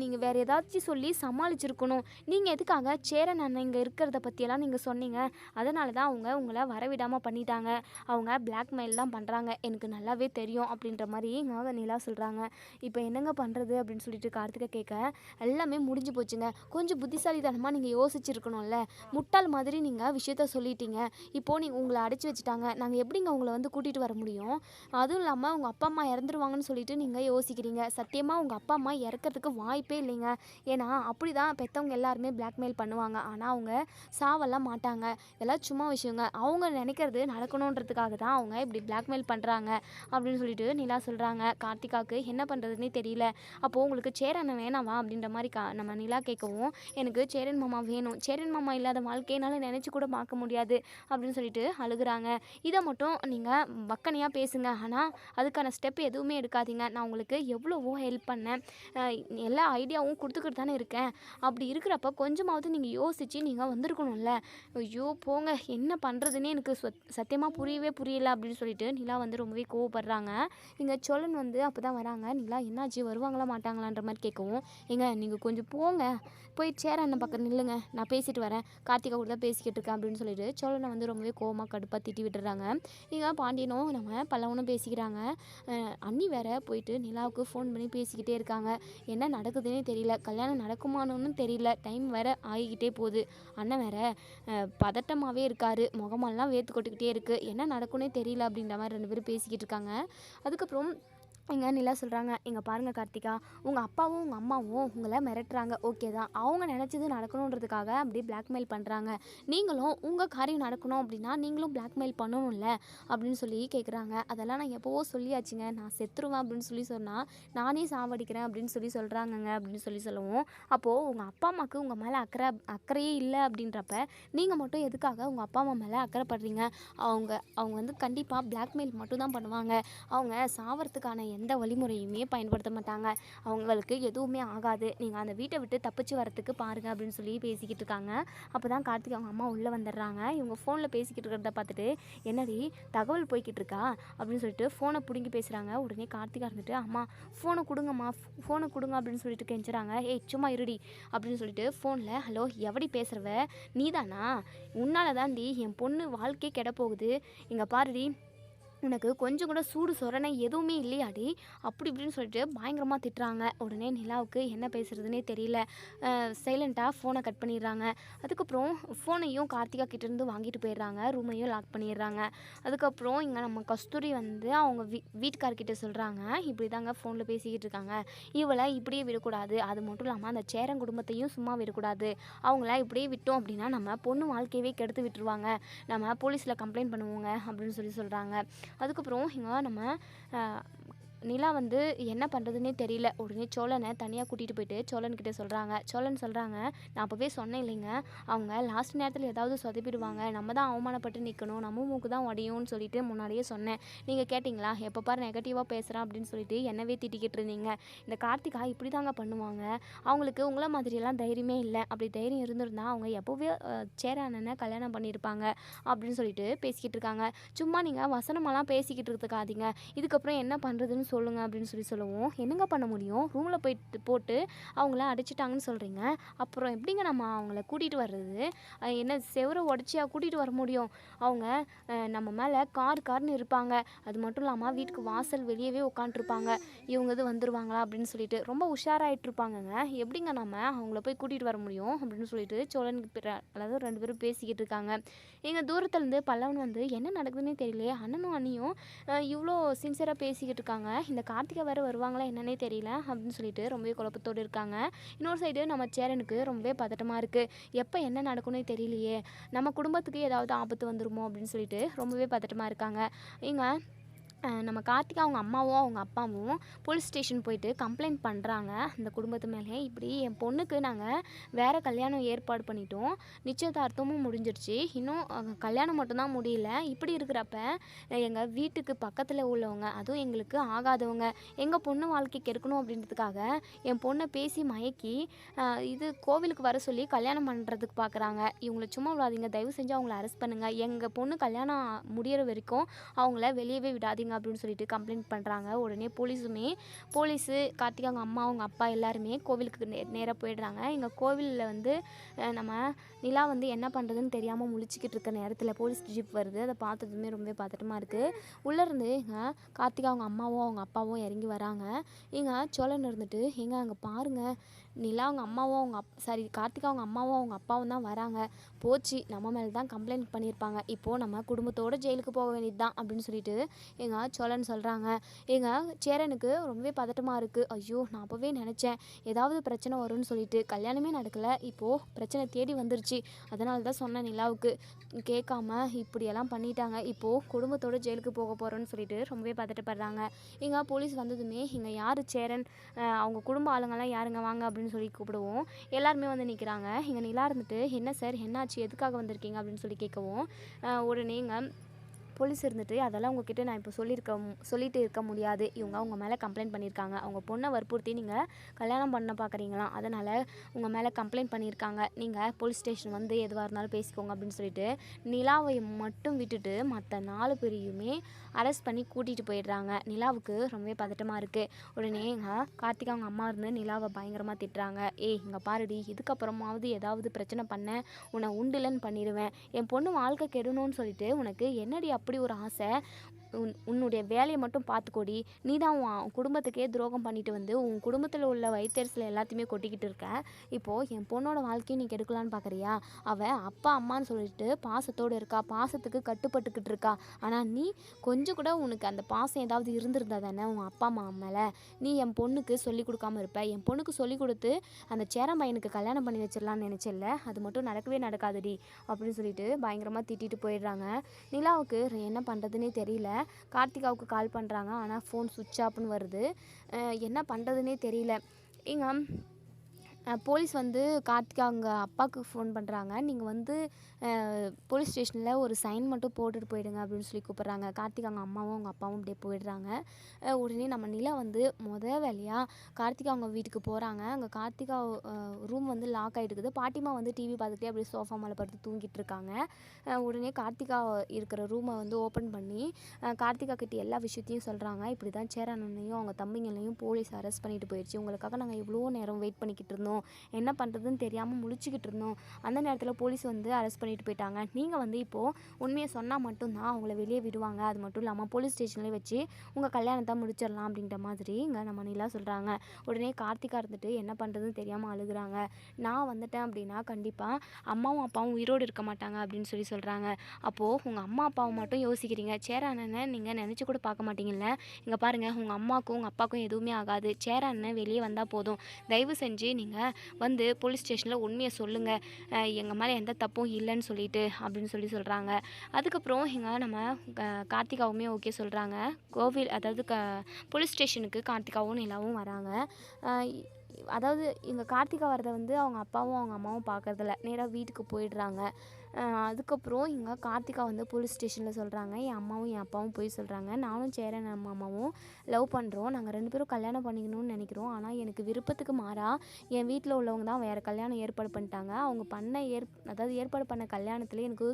S1: நீங்கள் வேறு ஏதாச்சும் சொல்லி சமாளிச்சிருக்கணும். நீங்கள் எதுக்காக சேரன் அண்ணன் இங்கே இருக்கிறத பற்றியெல்லாம் நீங்கள் சொன்னீங்க? அதனால தான் அவங்க உங்களை வரவிடாமல் பண்ணிட்டாங்க. அவங்க பிளாக்மெயில் தான் பண்ணுறாங்க எனக்கு நல்லாவே தெரியும் அப்படின்ற மாதிரி நாக நிலா சொல்கிறாங்க இப்போ என்னங்க பண்ணுறது அப்படின்னு சொல்லிட்டு கார்த்திகை கேட்க எல்லாமே முடிஞ்சு போச்சுங்க. கொஞ்சம் புத்திசாலித்தனமாக நீங்கள் யோசிச்சிருக்கணும்ல. முட்டாள் மாதிரி நீங்கள் விஷயத்த சொல்லிட்டீங்க. இப்போது நீங்கள் உங்களை அடைச்சி வச்சுட்டாங்க. நாங்கள் எப்படிங்க உங்களை வந்து கூட்டிகிட்டு வர முடியும்? அதுவும் இல்லாமல் உங்கள் அப்பா அம்மா இறந்துருவாங்கன்னு சொல்லிட்டு நீங்கள் யோசிக்கிறீங்க. சத்தியமாக உங்கள் அப்பா அம்மா இறக்கிறதுக்கு வாய்ப்பே இல்லைங்க. ஏன்னா அப்படி தான் பெற்றவங்க எல்லாருமே பிளாக்மெயில் பண்ணுவாங்க. ஆனால் அவங்க சாவெல்லாம் மாட்டாங்க. இதெல்லாம் சும்மா விஷயங்க. அவங்க நினைக்கிறது நடக்கணுன்றதுக்காக தான் அவங்க இப்படி பிளாக்மெயில் பண்ணுறாங்க அப்படின்னு சொல்லிட்டு நிலா சொல்கிறாங்க கார்த்திகாவுக்கு என்ன பண்ணுறதுன்னே தெரியல. அப்போது உங்களுக்கு சேரன் வேணாமா அப்படின்ற மாதிரி கா நம்ம நிலா கேட்கவும் எனக்கு சேரன் மாமா வேணும். சேரன் மாமா இல்லாத வாழ்க்கையினால நினச்சி கூட பார்க்க முடியாது அப்படின்னு சொல்லிட்டு அழுகுறாங்க. இதை மட்டும் நீங்கள் வக்கனையாக பேசுங்க. ஆனால் அதுக்கான ஸ்டெப் எதுவுமே எடுக்காதீங்க. நான் உங்களுக்கு எவ்வளவோ ஹெல்ப் பண்ணேன். எல்லா ஐடியாவும் கொடுத்துக்கிட்டு தானே இருக்கேன். அப்படி இருக்கிறப்ப கொஞ்சமாவது நீங்கள் யோசித்து நீங்கள் வந்திருக்கணும்ல. ஐயோ போங்க. என்ன பண்ணுறதுன்னே எனக்கு சத்தியமாக புரியவே புரியல அப்படின்னு சொல்லிட்டு நிலா வந்து ரொம்பவே கோவப்படுறாங்க. இங்கே சோழன் வந்து அப்போ தான் வராங்க. நிலா என்னாச்சு? வருவாங்களா? மாட்டாங்களான்ற மாதிரி கேட்கவும் எங்க நீங்கள் கொஞ்சம் போங்க. போய் சேர அண்ணன் பக்கம் நில்லுங்க. நான் பேசிட்டு வரேன். கார்த்திகா கூட தான் பேசிக்கிட்டு இருக்கேன் அப்படின்னு சொல்லிட்டு சோழனை வந்து ரொம்பவே கோவமாக கடுப்பாக திட்டி விட்டுறாங்க. இங்கே பாண்டியனும் நம்ம பல்லவனும் பேசிக்கிறாங்க. அண்ணி வேற போயிட்டு நிலாவுக்கு ஃபோன் பண்ணி பேசிக்கிட்டே இருக்காங்க. என்ன நடக்குதுன்னே தெரியல. கல்யாணம் நடக்குமானு தெரியல. டைம் வேற ஆகிக்கிட்டே போகுது. அண்ணன் வேற பதட்டமாகவே இருக்காரு. முகமெல்லாம் வேர்த்து கொட்டுக்கிட்டே இருக்குது என்ன நடக்கும்னே தெரியல அப்படின்ற மாதிரி ரெண்டு பேரும் பேசிக்கிட்டு இருக்காங்க. அதுக்கப்புறம் எங்க நிலா சொல்கிறாங்க இங்கே பாருங்கள் கார்த்திகா உங்கள் அப்பாவும் உங்கள் அம்மாவும் உங்களை மிரட்டுறாங்க. ஓகே தான். அவங்க நினச்சது நடக்கணுன்றதுக்காக அப்படி பிளாக்மெயில் பண்ணுறாங்க நீங்களும் உங்கள் காரியம் நடக்கணும் அப்படின்னா நீங்களும் பிளாக்மெயில் பண்ணணும்ல அப்படின்னு சொல்லி கேட்குறாங்க அதெல்லாம் நான் எப்போவோ சொல்லியாச்சுங்க. நான் செத்துருவேன் அப்படின்னு சொல்லி சொன்னால் நானே சாவடிக்கிறேன் அப்படின்னு சொல்லி சொல்கிறாங்கங்க அப்படின்னு சொல்லி சொல்லுவோம். அப்போது உங்கள் அப்பா அம்மாவுக்கு உங்கள் மேலே அக்கறை அக்கறையே இல்லை அப்படின்றப்ப நீங்கள் மட்டும் எதுக்காக உங்கள் அப்பா அம்மா மேலே அக்கறைப்படுறீங்க? அவங்க அவங்க வந்து கண்டிப்பாக பிளாக்மெயில் மட்டும் தான் பண்ணுவாங்க. அவங்க சாவறதுக்கான எந்த வழிமுறையுமே பயன்படுத்த மாட்டாங்க. அவங்களுக்கு எதுவுமே ஆகாது. நீங்கள் அந்த வீட்டை விட்டு தப்பிச்சு வரத்துக்கு பாருங்க அப்படின்னு சொல்லி பேசிக்கிட்டு இருக்காங்க. அப்போ தான் கார்த்திக் அவங்க அம்மா உள்ளே வந்துடுறாங்க. இவங்க ஃபோனில் பேசிக்கிட்டு இருக்கிறத பார்த்துட்டு என்னடி தகவல் போய்கிட்டு இருக்கா? அப்படின்னு சொல்லிட்டு ஃபோனை பிடுங்கி பேசுகிறாங்க உடனே கார்த்திகா இருந்துட்டு அம்மா ஃபோனை கொடுங்கம்மா ஃபோனை கொடுங்க அப்படின்னு சொல்லிட்டு கெஞ்சுறாங்க. ஏய் சும்மா இருடி அப்படின்னு சொல்லிட்டு ஃபோனில் ஹலோ எவடி பேசுகிறவ நீதானா? உன்னால தான்டி என் பொண்ணு வாழ்க்கையே கெட போகுது இங்கே பாருடி உனக்கு கொஞ்சம் கூட சூடு சொரணை எதுவுமே இல்லையாடி? அப்படி இப்படின்னு சொல்லிட்டு பயங்கரமாக திட்டுறாங்க. உடனே நிலாவுக்கு என்ன பேசுகிறதுனே தெரியல. சைலண்ட்டாக ஃபோனை கட் பண்ணிடுறாங்க. அதுக்கப்புறம் ஃபோனையும் கார்த்திகா கிட்டேருந்து வாங்கிட்டு போயிடுறாங்க. ரூமையும் லாக் பண்ணிடுறாங்க. அதுக்கப்புறம் இங்கே நம்ம கஸ்தூரி வந்து அவங்க வீ வீட்டுக்கார்கிட்ட சொல்கிறாங்க இப்படி தாங்க ஃபோனில் பேசிக்கிட்டு இருக்காங்க. இவளை இப்படியே விடக்கூடாது. அது மட்டும் இல்லாமல் அந்த சேரன் குடும்பத்தையும் சும்மா விடக்கூடாது. அவங்கள இப்படியே விட்டோம் அப்படின்னா நம்ம பொண்ணு வாழ்க்கையவே கெடுத்து விட்டுருவாங்க. நம்ம போலீஸில் கம்ப்ளைண்ட் பண்ணுவோங்க அப்படின்னு சொல்லி சொல்கிறாங்க அதுக்கப்புறம் இங்கே நம்ம அஹ், நிலா வந்து என்ன பண்ணுறதுனே தெரியல. உடனே சோழனை தனியாக கூட்டிகிட்டு போயிட்டு சோழன்கிட்ட சொல்கிறாங்க சோழன் சொல்கிறாங்க நான் அப்போவே சொன்னேன் இல்லைங்க. அவங்க லாஸ்ட் நேரத்தில் ஏதாவது சொதப்பிடுவாங்க. நம்ம தான் அவமானப்பட்டு நிற்கணும் நம்ம மூக்கு தான் உடையும்னு சொல்லிட்டு முன்னாடியே சொன்னேன். நீங்கள் கேட்டிங்களா? எப்போ பாரு நெகட்டிவாக பேசுகிறேன் அப்படின்னு சொல்லிட்டு என்னவே திட்டிக்கிட்டு இருந்தீங்க. இந்த கார்த்திகா இப்படி தாங்க பண்ணுவாங்க. அவங்களுக்கு உங்களை மாதிரியெல்லாம் தைரியமே இல்லை. அப்படி தைரியம் இருந்திருந்தா அவங்க எப்போவே அஹ், சேர அண்ணனை கல்யாணம் பண்ணியிருப்பாங்க அப்படின்னு சொல்லிட்டு பேசிக்கிட்டு இருக்காங்க. சும்மா நீங்கள் வசனமெல்லாம் பேசிக்கிட்டு இருக்காதீங்க இதுக்கப்புறம் என்ன பண்ணுறதுன்னு சொல்லுங்கள் அப்படின்னு சொல்லி சொல்லுவோம். என்னங்க பண்ண முடியும்? ரூமில் போயிட்டு போட்டு அவங்கள அடிச்சிட்டாங்கன்னு சொல்கிறீங்க அப்புறம் எப்படிங்க நம்ம அவங்கள கூட்டிகிட்டு வர்றது? என்ன செவரை உடச்சியாக கூட்டிகிட்டு வர முடியும்? அவங்க நம்ம மேலே கார் கார்னு இருப்பாங்க. அது மட்டும் இல்லாமல் வீட்டுக்கு வாசல் வெளியவே உட்காந்துருப்பாங்க இவங்க இது வந்துருவாங்களா அப்படின்னு சொல்லிட்டு ரொம்ப உஷாராயிட்டு இருப்பாங்கங்க எப்படிங்க நம்ம அவங்கள போய் கூட்டிகிட்டு வர முடியும் அப்படின்னு சொல்லிட்டு சோழனுக்கு அதாவது ரெண்டு பேரும் பேசிக்கிட்டு இருக்காங்க. எங்கள் தூரத்துலேருந்து பல்லவன் வந்து என்ன நடக்குதுன்னே தெரியலையே அண்ணனும் அண்ணியும் இவ்வளோ சின்சியராக பேசிக்கிட்டு இருக்காங்க. இந்த கார்த்திகை வேறு வருவாங்களா என்னன்னே தெரியல அப்படின்னு சொல்லிட்டு ரொம்பவே குழப்பத்தோடு இருக்காங்க. இன்னொரு சைடு நம்ம சேரனுக்கு ரொம்பவே பதட்டமாக இருக்குது எப்போ என்ன நடக்கும்னே தெரியலையே நம்ம குடும்பத்துக்கு ஏதாவது ஆபத்து வந்துருமோ? அப்படின்னு சொல்லிட்டு ரொம்பவே பதட்டமாக இருக்காங்க. இங்கே நம்ம கார்த்திக் அவங்க அம்மாவும் அவங்க அப்பாவும் போலீஸ் ஸ்டேஷன் போயிட்டு கம்ப்ளைண்ட் பண்ணுறாங்க அந்த குடும்பத்து மேலே இப்படி என் பொண்ணுக்கு நாங்கள் வேறு கல்யாணம் ஏற்பாடு பண்ணிட்டோம். நிச்சயதார்த்தமும் முடிஞ்சிருச்சு. இன்னும் கல்யாணம் மட்டும்தான் முடியல. இப்படி இருக்கிறப்ப எங்கள் வீட்டுக்கு பக்கத்தில் உள்ளவங்க அதுவும் எங்களுக்கு ஆகாதவங்க எங்கள் பொண்ணு வாழ்க்கை கெடுக்கணும் அப்படின்றதுக்காக என் பொண்ணை பேசி மயக்கி இது கோவிலுக்கு வர சொல்லி கல்யாணம் பண்ணுறதுக்கு பார்க்குறாங்க இவங்கள சும்மா விடாதீங்க. தயவு செஞ்சு அவங்கள அரெஸ்ட் பண்ணுங்கள் எங்கள் பொண்ணு கல்யாணம் முடியிற வரைக்கும் அவங்கள வெளியவே விடாதீங்க. அப்படின்னு சொல்லிட்டு கம்ப்ளைண்ட் பண்ணுறாங்க உடனே போலீஸுமே போலீஸு கார்த்திகா அவங்க அம்மா அவங்க அப்பா எல்லாருமே கோவிலுக்கு நே நேராக போயிடுறாங்க. எங்கள் கோவிலில் வந்து நம்ம நிலா வந்து என்ன பண்ணுறதுன்னு தெரியாமல் முழிச்சிக்கிட்டு இருக்க நேரத்தில் போலீஸ் ஜீப் வருது. அதை பார்த்ததுமே ரொம்ப பதட்டமாக இருக்குது உள்ளேருந்து இங்கே கார்த்திக் அவங்க அம்மாவும் அவங்க அப்பாவும் இறங்கி வராங்க. இங்கே சோழன் இருந்துட்டு எங்கே அங்கே பாருங்கள் நிலா அவங்க அம்மாவும் அவங்க அப் சாரி கார்த்திகா அவங்க அம்மாவும் அவங்க அப்பாவும் தான் வராங்க. போச்சு. நம்ம மேலே தான் கம்ப்ளைண்ட் பண்ணியிருப்பாங்க இப்போது நம்ம குடும்பத்தோடு ஜெயிலுக்கு போக வேண்டியது தான் அப்படின்னு சொல்லிட்டு எங்கள் சோழன் சொல்கிறாங்க எங்கள் சேரனுக்கு ரொம்பவே பதட்டமாக இருக்குது ஐயோ நான் அப்போவே நினச்சேன். ஏதாவது பிரச்சனை வரும்னு சொல்லிட்டு கல்யாணமே நடக்கலை. இப்போது பிரச்சனை தேடி வந்துருச்சு. அதனால தான் சொன்னேன் நிலாவுக்கு. கேட்காம இப்படியெல்லாம் பண்ணிட்டாங்க. இப்போது குடும்பத்தோடு ஜெயிலுக்கு போக போகிறோன்னு சொல்லிட்டு ரொம்பவே பதட்டப்படுறாங்க. எங்கள் போலீஸ் வந்ததுமே இங்கே யார் சேரன்? அவங்க குடும்ப ஆளுங்கெல்லாம் யாருங்க? வாங்க அப்படின்னு அப்படின்னு சொல்லி கூப்பிடுவோம். எல்லாருமே வந்து நிற்கிறாங்க இங்கே நிலா இருந்துட்டு என்ன சார் என்னாச்சு எதுக்காக வந்திருக்கீங்க? அப்படின்னு சொல்லி கேட்கவும் உடனேங்க உடனே போலீஸ் இருந்துட்டு அதெல்லாம் உங்ககிட்ட நான் இப்போ சொல்லியிருக்க சொல்லிட்டு இருக்க முடியாது. இவங்க அவங்க மேலே கம்ப்ளைண்ட் பண்ணியிருக்காங்க அவங்க பொண்ணை வற்புறுத்தி நீங்கள் கல்யாணம் பண்ண பார்க்குறீங்களாம் அதனால் உங்கள் மேலே கம்ப்ளைண்ட் பண்ணியிருக்காங்க நீங்கள் போலீஸ் ஸ்டேஷன் வந்து எதுவாக இருந்தாலும் பேசிக்கோங்க அப்படின்னு சொல்லிட்டு நிலாவை மட்டும் விட்டுட்டு மற்ற நாலு பேரையுமே அரெஸ்ட் பண்ணி கூட்டிகிட்டு போயிடுறாங்க. நிலாவுக்கு ரொம்பவே பதட்டமாக இருக்குது உடனே எங்கள் கார்த்திகா அவங்க அம்மா இருந்து நிலாவை பயங்கரமாக திட்டுறாங்க. ஏய் இங்கே பாருடி இதுக்கப்புறமாவது ஏதாவது பிரச்சனை பண்ண உன்னை உண்டுலன்னு பண்ணிடுவேன் என் பொண்ணு வாழ்க்கை கெடணும்னு சொல்லிட்டு உனக்கு என்னடி அப்படி ஒரு ஆசை. உன் உன்னுடைய வேலையை மட்டும் பார்த்துக்கோடி. நீ தான் உன் குடும்பத்துக்கே துரோகம் பண்ணிட்டு வந்து உன் குடும்பத்தில் உள்ள வயிற்றுல எல்லாத்தையுமே கொட்டிக்கிட்டு இருக்க. இப்போது என் பொண்ணோட வாழ்க்கையும் நீ கெடுக்கலான்னு பார்க்குறியா அவள் அப்பா அம்மான்னு சொல்லிட்டு பாசத்தோடு இருக்கா பாசத்துக்கு கட்டுப்பட்டுக்கிட்டு இருக்கா. ஆனால் நீ கொஞ்சம் கூட உனக்கு அந்த பாசம் ஏதாவது இருந்திருந்தா தானே உன் அப்பா அம்மா மேலே? நீ என் பொண்ணுக்கு சொல்லி கொடுக்காம இருப்ப. என் பொண்ணுக்கு சொல்லி கொடுத்து அந்த சேரம் பையனுக்கு கல்யாணம் பண்ணி வச்சிடலான்னு நினச்சல அது மட்டும் நடக்கவே நடக்காதுடி. அப்படின்னு சொல்லிட்டு பயங்கரமாக திட்டிட்டு போயிடுறாங்க. நிலாவுக்கு என்ன பண்ணுறதுனே தெரியல. கார்த்திகாவுக்கு கால் பண்ணுறாங்க ஆனால் ஃபோன் சுவிட்ச் ஆஃப்னு வருது. என்ன பண்ணுறதுனே தெரியல. இங்க போலீஸ் வந்து கார்த்திகா அவங்க அப்பாவுக்கு ஃபோன் பண்ணுறாங்க நீங்கள் வந்து போலீஸ் ஸ்டேஷனில் ஒரு சைன் மட்டும் போட்டுட்டு போயிடுங்க அப்படின்னு சொல்லி கூப்பிட்றாங்க. கார்த்திகா அவங்க அம்மாவும் அவங்க அப்பாவும் அப்படியே போயிடுறாங்க. உடனே நம்ம நிலா வந்து முத வேலையாக கார்த்திகா அவங்க வீட்டுக்கு போகிறாங்க அங்கே கார்த்திகா ரூம் வந்து லாக் ஆகிட்டுருக்குது பாட்டிமா வந்து டிவி பார்த்துக்கிட்டே அப்படியே சோஃபா மேலே படுத்து தூங்கிட்டு இருக்காங்க. உடனே கார்த்திகா இருக்கிற ரூமை வந்து ஓப்பன் பண்ணி கார்த்திகா கிட்ட எல்லா விஷயத்தையும் சொல்கிறாங்க இப்படி தான் சேரனையும் அவங்க தம்பிங்களையும் போலீஸ் அரெஸ்ட் பண்ணிட்டு போயிடுச்சு. உங்களுக்காக நாங்கள் இவ்வளோ நேரம் வெயிட் பண்ணிக்கிட்டு இருந்தோம். என்ன பண்ணுறதுன்னு தெரியாமல் முழிச்சிக்கிட்டு இருந்தோம். அந்த நேரத்தில் போலீஸ் வந்து அரெஸ்ட் பண்ணிட்டு போயிட்டாங்க. நீங்கள் வந்து இப்போது உண்மையை சொன்னால் மட்டும்தான் அவங்கள வெளியே விடுவாங்க. அது மட்டும் இல்லாமல் போலீஸ் ஸ்டேஷன்லேயே வச்சு உங்கள் கல்யாணத்தை முடிச்சிடலாம் அப்படின்ற மாதிரி இங்கே நம்ம நிலா சொல்கிறாங்க உடனே கார்த்திகா இருந்துட்டு என்ன பண்ணுறதுன்னு தெரியாமல் அழுகுறாங்க. நான் வந்துட்டேன் அப்படின்னா கண்டிப்பாக அம்மாவும் அப்பாவும் உயிரோடு இருக்க மாட்டாங்க அப்படின்னு சொல்லி சொல்கிறாங்க அப்போது உங்கள் அம்மா அப்பாவை மட்டும் யோசிக்கிறீங்க. சேர அண்ணனை நீங்கள் நினச்சி கூட பார்க்க மாட்டீங்கல்ல. இங்கே பாருங்கள் உங்கள் அம்மாவுக்கும் உங்கள் அப்பாவுக்கும் எதுவுமே ஆகாது. சேர அண்ணன் வெளியே வந்தால் போதும். தயவு செஞ்சு நீங்கள் வந்து போலீஸ் ஸ்டேஷனில் உண்மையை சொல்லுங்கள் எங்கள் மேலே எந்த தப்பும் இல்லைன்னு சொல்லிட்டு அப்படின்னு சொல்லி சொல்கிறாங்க அதுக்கப்புறம் இங்கே நம்ம க- கார்த்திகாவுமே ஓகே சொல்கிறாங்க கோவில் அதாவது க போலீஸ் ஸ்டேஷனுக்கு கார்த்திகாவும் நிலாவும் வராங்க. அதாவது இங்கே கார்த்திகா வரதை வந்து அவங்க அப்பாவும் அவங்க அம்மாவும் பார்க்கறதில்ல நேராக வீட்டுக்கு போயிடுறாங்க. அதுக்கப்புறம் இங்கே கார்த்திகா வந்து போலீஸ் ஸ்டேஷனில் சொல்கிறாங்க என் அம்மாவும் என் அப்பாவும் போய் சொல்கிறாங்க நானும் சேரன் நம்ம அம்மாவும். லவ் பண்ணுறோம் நாங்கள் ரெண்டு பேரும் கல்யாணம் பண்ணிக்கணும்னு நினைக்கிறோம். ஆனால் எனக்கு விருப்பத்துக்கு மாறாக என் வீட்டில் உள்ளவங்க தான் வேறு கல்யாணம் ஏற்பாடு பண்ணிட்டாங்க. அவங்க பண்ண ஏற் அதாவது ஏற்பாடு பண்ண கல்யாணத்தில் எனக்கு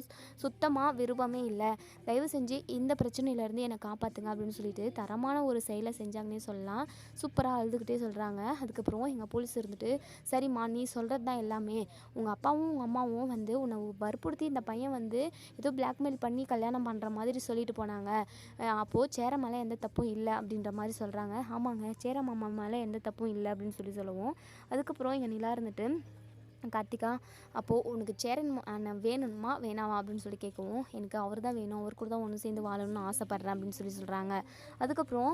S1: சுத்தமாக விருப்பமே இல்லை. தயவு செஞ்சு இந்த பிரச்சனையிலேருந்து என்னை காப்பாற்றுங்க அப்படின்னு சொல்லிட்டு தரமான ஒரு செயலை செஞ்சாங்கன்னே சொல்லலாம். சூப்பராக அழுதுகிட்டே சொல்கிறாங்க அதுக்கப்புறம் எங்கள் போலீஸ் இருந்துட்டு சரிம்மா நீ சொல்கிறது தான் எல்லாமே. உங்கள் அப்பாவும் உங்கள் அம்மாவும் வந்து உன்னை வற்புறுத்தி இந்த பையன் வந்து ஏதோ பிளாக்மெயில் பண்ணி கல்யாணம் பண்ணுற மாதிரி சொல்லிட்டு போனாங்க. அப்போது சேர மேலே எந்த தப்பும் இல்லை அப்படின்ற மாதிரி சொல்கிறாங்க ஆமாங்க சேர மாமா மேலே எந்த தப்பும் இல்லை அப்படின்னு சொல்லி சொல்லுவோம். அதுக்கப்புறம் எங்கள் நிலா இருந்துட்டு கார்த்திகா. அப்போது உனக்கு சேரன் வேணுமா வேணாமா அப்படின்னு சொல்லி கேட்கவும் எனக்கு அவர் தான் வேணும் அவர் கூட தான் ஒன்று சேர்ந்து வாழணும்னு ஆசைப்பட்றேன் அப்படின்னு சொல்லி சொல்கிறாங்க அதுக்கப்புறம்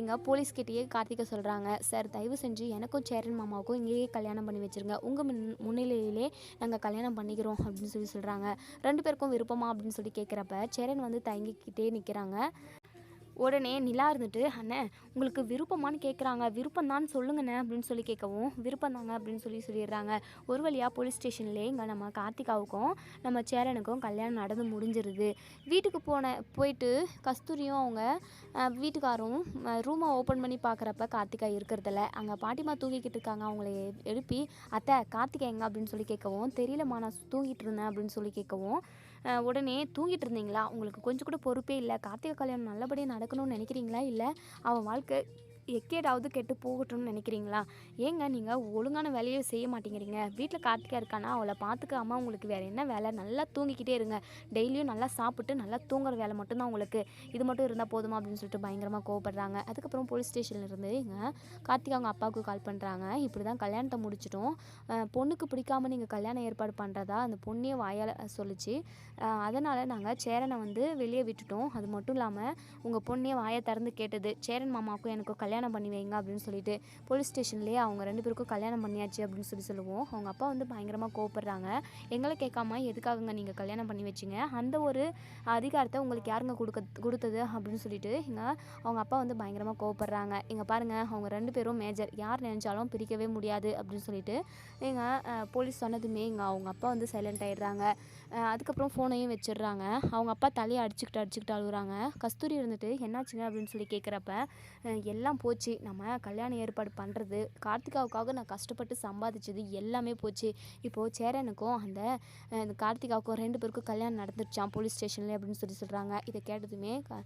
S1: இங்கே போலீஸ்கிட்டயே கார்த்திகா சொல்கிறாங்க சார் தயவு செஞ்சு எனக்கும் சேரன் மாமாவுக்கும் இங்கேயே கல்யாணம் பண்ணி வச்சுருங்க. உங்கள் முன் முன்னிலையிலே நாங்கள் கல்யாணம் பண்ணிக்கிறோம் அப்படின்னு சொல்லி சொல்கிறாங்க ரெண்டு பேருக்கும் விருப்பமா அப்படின்னு சொல்லி கேட்குறப்ப சேரன் வந்து தயங்கிக்கிட்டே நிற்கிறாங்க உடனே நிலா இருந்துட்டு அண்ணே உங்களுக்கு விருப்பமான்னு கேட்குறாங்க விருப்பம் தான் சொல்லுங்கண்ணே அப்படின்னு சொல்லி கேட்கவும் விருப்பம் தாங்க அப்படின்னு சொல்லி சொல்லிடுறாங்க. ஒரு வழியாக போலீஸ் ஸ்டேஷன்லேயே இங்கே நம்ம கார்த்திகாவுக்கும் நம்ம சேரனுக்கும் கல்யாணம் நடந்து முடிஞ்சிருது. வீட்டுக்கு போன போயிட்டு கஸ்தூரியும் அவங்க வீட்டுக்காரும் ரூமை ஓப்பன் பண்ணி பார்க்குறப்ப கார்த்திகா இருக்கிறதில்ல அங்கே பாட்டிமா தூங்கிக்கிட்டு இருக்காங்க. அவங்கள எழுப்பி அத்தை கார்த்திகா எங்க? அப்படின்னு சொல்லி கேட்கவும் தெரியலம்மா நான் தூங்கிட்டு இருந்தேன் அப்படின்னு சொல்லி கேட்கவும் உடனே தூங்கிட்டு இருந்தீங்களா? உங்களுக்கு கொஞ்சம் கூட பொறுப்பே இல்லை. கார்த்திகை கல்யாணம் நல்லபடியாக நடக்கணும்னு நினைக்கிறீங்களா? இல்லை அவன் வாழ்க்கை எக்கேடாவது கெட்டு போகட்டும்னு நினைக்கிறீங்களா? ஏங்க நீங்கள் ஒழுங்கான வேலையை செய்ய மாட்டேங்கிறீங்க. வீட்டில் கார்த்திகா இருக்கானா? அவளை பார்த்துக்காம உங்களுக்கு வேறு என்ன வேலை? நல்லா தூங்கிக்கிட்டே இருங்க. டெய்லியும் நல்லா சாப்பிட்டு நல்லா தூங்குற வேலை மட்டும்தான் உங்களுக்கு. இது மட்டும் இருந்தால் போதுமா? அப்படின்னு சொல்லிட்டு பயங்கரமாக கோவப்படுறாங்க. அதுக்கப்புறம் போலீஸ் ஸ்டேஷனில் இருந்து கார்த்திகா அவங்க அப்பாவுக்கு கால் பண்ணுறாங்க இப்படி தான் கல்யாணத்தை முடிச்சிட்டோம். பொண்ணுக்கு பிடிக்காம நீங்கள் கல்யாணம் ஏற்பாடு பண்ணுறதா அந்த பொண்ணே வாயால் சொல்லிச்சு. அதனால் நாங்கள் சேரனை வந்து வெளியே விட்டுட்டோம். அது மட்டும் இல்லாமல் உங்கள் பொண்ணே வாயை திறந்து கேட்டது. சேரன் மாமாவுக்கும் எனக்கும் கல்யாணம் கல்யாணம் பண்ணி வைங்க அப்படின்னு சொல்லிட்டு போலீஸ் ஸ்டேஷன்லேயே அவங்க ரெண்டு பேருக்கும் கல்யாணம் பண்ணியாச்சு அப்படின்னு சொல்லி சொல்லுவோம். அவங்க அப்பா வந்து பயங்கரமாக கோவப்படுறாங்க. எங்களை கேட்காம எதுக்காகங்க நீங்கள் கல்யாணம் பண்ணி வச்சிங்க? அந்த ஒரு அதிகாரத்தை உங்களுக்கு யாருங்க கொடுக்க கொடுத்தது அப்படின்னு சொல்லிட்டு இங்கே அவங்க அப்பா வந்து பயங்கரமாக கோவப்படுறாங்க. இங்கே பாருங்கள் அவங்க ரெண்டு பேரும் மேஜர் யார் நினச்சாலும் பிரிக்கவே முடியாது அப்படின்னு சொல்லிட்டு எங்கள் போலீஸ் சொன்னதுமே இங்கே அவங்க அப்பா வந்து சைலண்ட் ஆகிடுறாங்க அதுக்கப்புறம் ஃபோனையும் வச்சிடுறாங்க. அவங்க அப்பா தலையை அடிச்சுக்கிட்டு அடிச்சுக்கிட்டு அழுகுறாங்க. கஸ்தூரி இருந்துட்டு என்னாச்சுங்க? அப்படின்னு சொல்லி கேட்குறப்ப எல்லாம் போச்சு. நம்ம கல்யாணம் ஏற்பாடு பண்ணுறது கார்த்திகாவுக்காக நான் கஷ்டப்பட்டு சம்பாதிச்சது எல்லாமே போச்சு. இப்போது சேரனுக்கும் அந்த இந்த கார்த்திகாவுக்கும் ரெண்டு பேருக்கும் கல்யாணம் நடந்துருச்சான் போலீஸ் ஸ்டேஷன்லேயே அப்படின்னு சொல்லி சொல்கிறாங்க இதை கேட்டதுமே க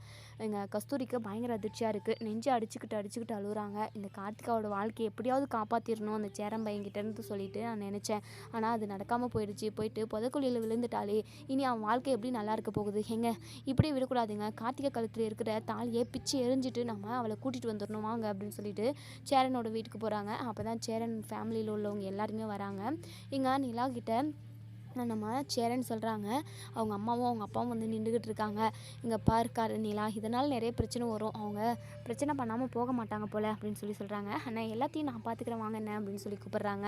S1: எங்கள் கஸ்தூரிக்கு பயங்கர அதிர்ச்சியாக இருக்குது நெஞ்சு அடிச்சுக்கிட்டு அடிச்சுக்கிட்டு அழுகுறாங்க இந்த கார்த்திகாவோட வாழ்க்கையை எப்படியாவது காப்பாற்றிடணும் அந்த சேரன் பையன்கிட்டேருந்து சொல்லிட்டு நான் நினச்சேன். ஆனால் அது நடக்காமல் போயிடுச்சு. போயிட்டு புதக்குழியில் விழுந்துட்டாலே இனி அவன் வாழ்க்கை எப்படி நல்லா இருக்க போகுது? எங்க? இப்படியே விடக்கூடாதுங்க. கார்த்திகை கழுத்தில் இருக்கிற தாலியை பிச்சு எரிஞ்சிட்டு நம்ம அவளை கூட்டிகிட்டு வந்துடணும். வாங்க அப்படின்னு சொல்லிட்டு சேரனோட வீட்டுக்கு போகிறாங்க அப்போ தான் சேரன் ஃபேமிலியில் உள்ளவங்க எல்லாருமே வராங்க. இங்கே நிலா கிட்ட நம்ம சேரன் சொல்கிறாங்க அவங்க அம்மாவும் அவங்க அப்பாவும் வந்து நின்றுக்கிட்டு இருக்காங்க. இங்கே பார்க்காரு நிலா இதனால் நிறைய பிரச்சனை வரும். அவங்க பிரச்சனை பண்ணாமல் போக மாட்டாங்க போல் அப்படின்னு சொல்லி சொல்கிறாங்க ஆனால் எல்லாத்தையும் நான் பார்த்துக்கிறேன் வாங்க என்ன அப்படின்னு சொல்லி கூப்பிட்றாங்க.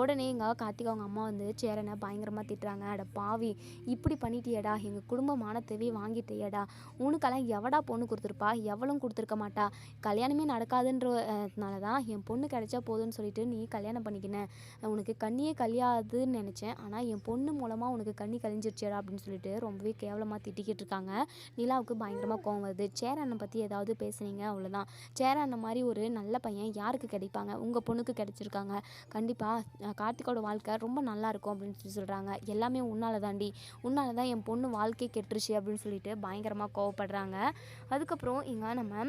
S1: உடனே எங்கள் கார்த்திக் அவங்க அம்மா வந்து சேரனை பயங்கரமாக திட்டுறாங்க. அட பாவி இப்படி பண்ணிட்டியடா. எங்கள் குடும்பமான மானத்தேவே வாங்கிட்டியேடா. உனக்கெல்லாம் எவடா பொண்ணு கொடுத்துருப்பா? எவளும் கொடுத்துருக்க மாட்டா. கல்யாணமே நடக்காதுன்றனால தான் என் பொண்ணு கிடைச்சா போதும்னு சொல்லிட்டு நீ கல்யாணம் பண்ணிக்கின. உனக்கு கண்ணியே கழியாதுன்னு நினச்சேன். ஆனால் என் பொண்ணு மூலமாக உனக்கு கண்ணி கழிஞ்சிருச்சேடா. அப்படின்னு சொல்லிட்டு ரொம்பவே கேவலமாக திட்டிக்கிட்டு இருக்காங்க. நிலாவுக்கு பயங்கரமாக கோவம் வருது. சேரனை பற்றி ஏதாவது பேசுனீங்க? அவ்வளோதான் அந்த மாதிரி ஒரு நல்ல பையன் யாருக்கு கிடைப்பாங்க? உங்கள் பொண்ணுக்கு கிடைச்சிருக்காங்க. கண்டிப்பாக கார்த்திகோட வாழ்க்கை ரொம்ப நல்லாயிருக்கும் அப்படின்னு சொல்லி சொல்கிறாங்க எல்லாமே உன்னால தாண்டி. உன்னால தான் என் பொண்ணு வாழ்க்கை கெட்டுருச்சு அப்படின்னு சொல்லிட்டு பயங்கரமாக கோவப்படுறாங்க. அதுக்கப்புறம் இங்கே நம்ம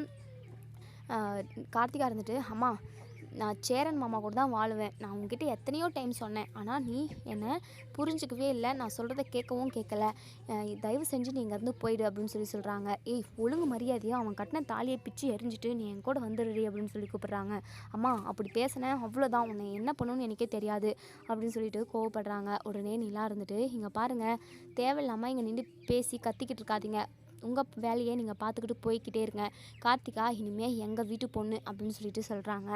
S1: கார்த்திகா இருந்துட்டு அம்மா நான் சேரன் மாமா கூட தான் வாழுவேன். நான் உங்ககிட்ட எத்தனையோ டைம் சொன்னேன். ஆனால் நீ என்னை புரிஞ்சுக்கவே இல்லை. நான் சொல்கிறத கேட்கவும் கேட்கல. தயவு செஞ்சு நீ இங்கேருந்து போயிடு அப்படின்னு சொல்லி சொல்கிறாங்க ஏய் ஒழுங்கு மரியாதையாக அவன் கட்டின தாலியை பிச்சு எரிஞ்சிட்டு நீ என் கூட வந்துடுறி அப்படின்னு சொல்லி கூப்பிட்றாங்க. அம்மா அப்படி பேசினேன் அவ்வளோதான் உன்னை என்ன பண்ணணும்னு எனக்கே தெரியாது அப்படின்னு சொல்லிட்டு கோவப்படுறாங்க. உடனே நீலாம் இருந்துட்டு இங்கே பாருங்கள் தேவையில்லாமல் இங்கே நின்று பேசி கத்திக்கிட்டு இருக்காதீங்க. உங்கள் வேலையை நீங்கள் பார்த்துக்கிட்டு போய்க்கிட்டே இருங்க. கார்த்திகா இனிமேல் எங்கள் வீட்டு பொண்ணு அப்படின்னு சொல்லிட்டு சொல்கிறாங்க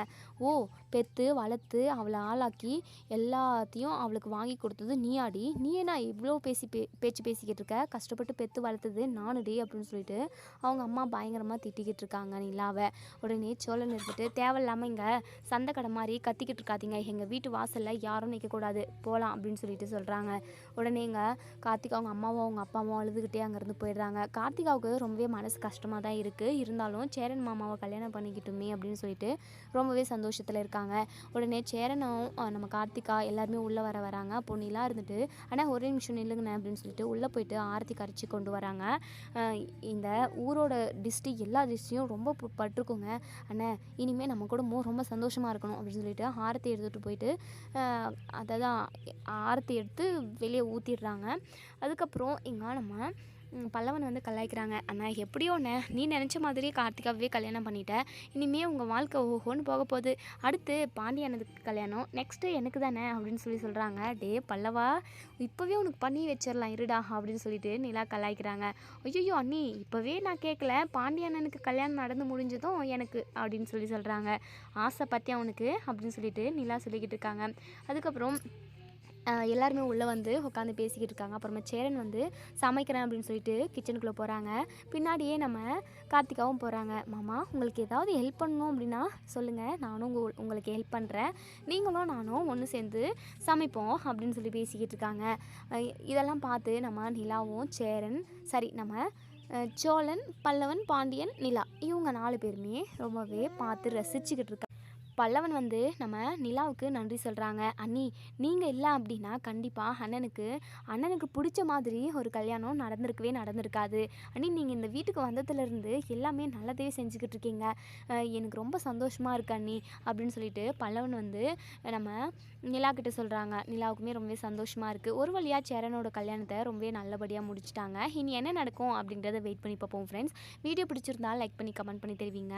S1: ஓ பெற்று வளர்த்து அவளை ஆளாக்கி எல்லாத்தையும் அவளுக்கு வாங்கி கொடுத்தது நீயாடி. நீ என்ன இவ்வளோ பேசி பே பேச்சு பேசிக்கிட்டு இருக்க? கஷ்டப்பட்டு பெற்று வளர்த்தது நானுடி அப்படின்னு சொல்லிட்டு அவங்க அம்மா பயங்கரமாக திட்டிக்கிட்டு இருக்காங்க நிலாவை. உடனே சோழன் இருந்துட்டு தேவையில்லாமல் இங்கே சந்தை கடை மாதிரி கத்திக்கிட்டு இருக்காதீங்க. எங்கள் வீட்டு வாசலில் யாரும் நிற்கக்கூடாது போகலாம் அப்படின்னு சொல்லிட்டு சொல்கிறாங்க உடனே இங்கே கார்த்திகா அவங்க அம்மாவும் அவங்க அப்பாவும் அழுதுகிட்டே அங்கேருந்து போயிடுறாங்க. கார்த்திகாவுக்கு ரொம்பவே மனசு கஷ்டமாக தான் இருக்குது இருந்தாலும் சேரன் மாமாவை கல்யாணம் பண்ணிக்கிட்டுமே அப்படின்னு சொல்லிட்டு ரொம்பவே சந்தோஷத்தில் இருக்காங்க. உடனே சேரனும் நம்ம கார்த்திகா எல்லாருமே உள்ளே வர வராங்க. அப்போ நிலா இருந்துட்டு ஆனால் ஒரே நிமிஷம் நில்லுங்கண்ணே அப்படின்னு சொல்லிட்டு உள்ளே போயிட்டு ஆரத்தி கரைச்சி கொண்டு வராங்க. இந்த ஊரோட டிஸ்ட்ரி எல்லா டிஸ்ட்ரியும் ரொம்ப பட்டிருக்குங்க அண்ணே இனிமேல் நம்ம குடும்பம் ரொம்ப சந்தோஷமாக இருக்கணும் அப்படின்னு சொல்லிட்டு ஆரத்தி எடுத்துகிட்டு போயிட்டு அஹ், அதை தான் ஆரத்தி எடுத்து வெளியே ஊற்றிடுறாங்க அதுக்கப்புறம் இங்கே நம்ம பல்லவன் வந்து கலாய்க்கிறாங்க. அண்ணா எப்படியோ அண்ணே நீ நினச்ச மாதிரியே கார்த்திகாவே கல்யாணம் பண்ணிட்ட. இனிமே உங்கள் வாழ்க்கை ஓஹோன்னு போக போகுது. அடுத்து பாண்டியனதுக்கு கல்யாணம். நெக்ஸ்ட்டு எனக்கு தானே அப்படின்னு சொல்லி சொல்கிறாங்க டே பல்லவா இப்போவே உனக்கு பண்ணி வச்சிடலாம் இருடா அப்படின்னு சொல்லிட்டு நிலா கலாய்க்கிறாங்க. ஐயோ அண்ணி இப்போவே நான் கேட்கல பாண்டியண்ணனுக்கு கல்யாணம் நடந்து முடிஞ்சதும் எனக்கு அப்படின்னு சொல்லி சொல்கிறாங்க ஆசை பற்றி அவனுக்கு அப்படின்னு சொல்லிட்டு நிலா சொல்லிக்கிட்டு இருக்காங்க. அதுக்கப்புறம் எல்லாருமே உள்ளே வந்து உட்காந்து பேசிக்கிட்டு இருக்காங்க. அப்புறமா சேரன் வந்து சமைக்கிறேன் அப்படின்னு சொல்லிட்டு கிச்சனுக்குள்ளே போகிறாங்க பின்னாடியே நம்ம கார்த்திகாவும் போகிறாங்க மாமா உங்களுக்கு ஏதாவது ஹெல்ப் பண்ணணும் அப்படின்னா சொல்லுங்கள் நானும் உங்கள் உங்களுக்கு ஹெல்ப் பண்ணுறேன் நீங்களும் நானும் ஒன்று சேர்ந்து சமைப்போம் அப்படின்னு சொல்லி பேசிக்கிட்டு இருக்காங்க. இதெல்லாம் பார்த்து நம்ம நிலாவும் சேரன் சரி நம்ம சோழன் பல்லவன் பாண்டியன் நிலா இவங்க நாலு பேருமே ரொம்பவே பார்த்து ரசிச்சுக்கிட்டு இருக்காங்க. பல்லவன் வந்து நம்ம நிலாவுக்கு நன்றி சொல்கிறாங்க அண்ணி நீங்கள் இல்லை அப்படின்னா கண்டிப்பாக அண்ணனுக்கு அண்ணனுக்கு பிடிச்ச மாதிரி ஒரு கல்யாணம் நடந்திருக்கவே நடந்திருக்காது. அண்ணி நீங்கள் இந்த வீட்டுக்கு வந்ததுலேருந்து எல்லாமே நல்லதே செஞ்சுக்கிட்டு இருக்கீங்க. எனக்கு ரொம்ப சந்தோஷமாக இருக்கு அண்ணி அப்படின்னு சொல்லிட்டு பல்லவன் வந்து நம்ம நிலா கிட்ட சொல்கிறாங்க நிலாவுக்குமே ரொம்பவே சந்தோஷமாக இருக்குது ஒரு வழியாக சேரனோட கல்யாணத்தை ரொம்பவே நல்லபடியாக முடிச்சிட்டாங்க. இனி என்ன நடக்கும் அப்படின்றத வெயிட் பண்ணி பார்ப்போம் ஃப்ரெண்ட்ஸ் வீடியோ பிடிச்சிருந்தால் லைக் பண்ணி கமெண்ட் பண்ணி தெரிவிங்க.